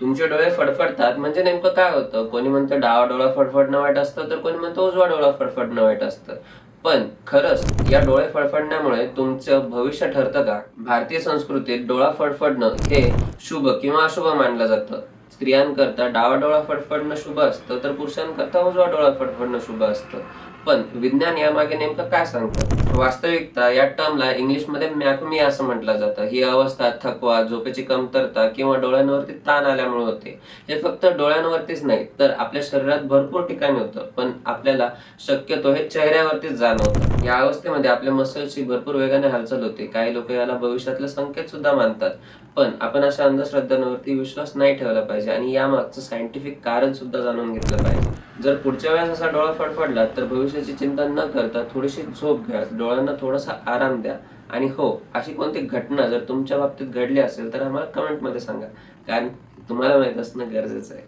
तुमचे डोळे फडफडतात. म्हणजे नेमकं काय होतं? कोणी म्हणतं डावा डोळा फडफडणं वाईट असतं तर कोणी म्हणतं उजवा डोळा फडफडणं वाईट असतं. पण खरंच या डोळे फडफडण्यामुळे तुमचं भविष्य ठरतं का? भारतीय संस्कृतीत डोळा फडफडणं हे शुभ किंवा अशुभ मानलं जातं. स्त्रियांकरता डावा डोळा फडफडणं शुभ असतं तर पुरुषांकरता उजवा डोळा फडफडणं शुभ असतं. पण विज्ञान यामागे नेमकं काय सांगतं? वास्तविकता या टर्मला इंग्लिशमध्ये मॅकमी असं म्हटलं जातं. ही अवस्था थकवा झोपेची कमतरता किंवा डोळ्यांवरती ताण आल्यामुळे होते. हे फक्त डोळ्यांवरतीच नाही तर आपल्या शरीरात भरपूर ठिकाणी होतं. पण आपल्याला शक्यतो हे चेहऱ्यावरतीच जाणवतं. या अवस्थेमध्ये आपल्या मसल्सची भरपूर वेगाने हालचाल होते. काही लोक याला भविष्यातले संकेत सुद्धा मानतात. पण आपण अशा अंधश्रद्धांवरती विश्वास नाही ठेवला पाहिजे आणि यामागचं सायंटिफिक कारण सुद्धा जाणून घेतलं पाहिजे. जर पुढच्या वेळेस असा डोळा फडफडला तर भविष्याची चिंता न करता थोडीशी झोप घ्या. डोळ्यांना थोडासा आराम द्या. आणि हो अशी कोणती घटना जर तुमच्या बाबतीत घडली असेल तर आम्हाला कमेंटमध्ये सांगा. कारण तुम्हाला माहीत असणं गरजेचं आहे.